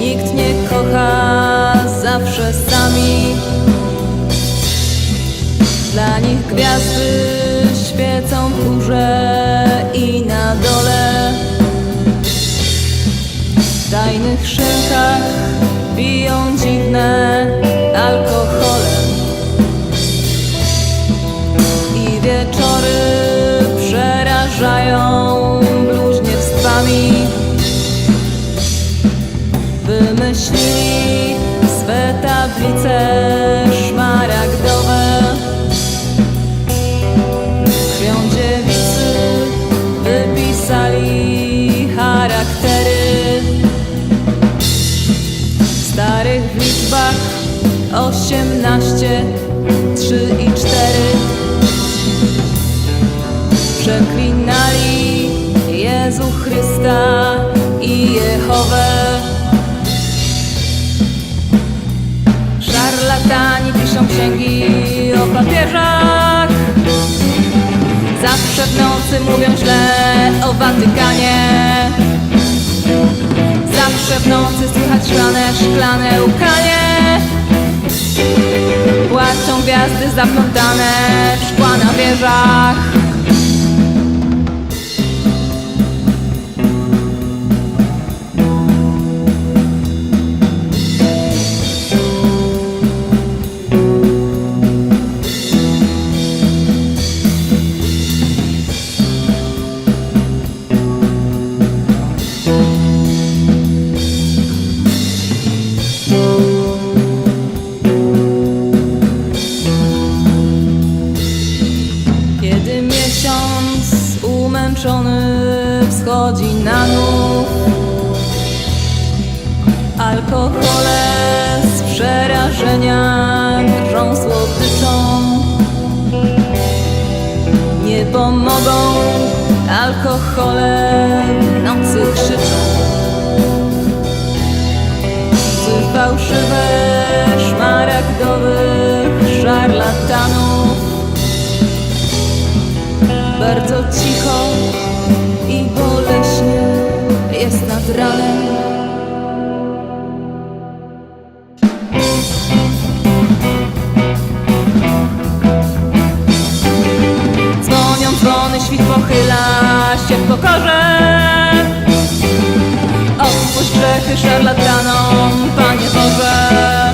Nikt nie kocha, zawsze sami. Dla nich gwiazdy świecą w górze i na dole. W tajnych szynkach piją dziwne swe tablice szmaragdowe. Krwią dziewicy wypisali charaktery. W starych liczbach osiemnaście, trzy i cztery. Przeklinali Jezu Chrysta i Jehowę. Księgi o papieżach. Zawsze w nocy mówią źle o Watykanie. Zawsze w nocy słychać szklane, szklane łkanie. Płaczą gwiazdy zaplątane w szkła na wieżach. Umęczony wschodzi na nów. Alkohole z przerażenia drżą słodyczą. Nie pomogą alkohole nocy krzyczą. Z fałszywe szmaragdowych szarlatanów? Bardzo cicho ranem. Dzwonią dzwony, świt pochyla się w pokorze. Odpuść grzechy szarlatanom, Panie Boże.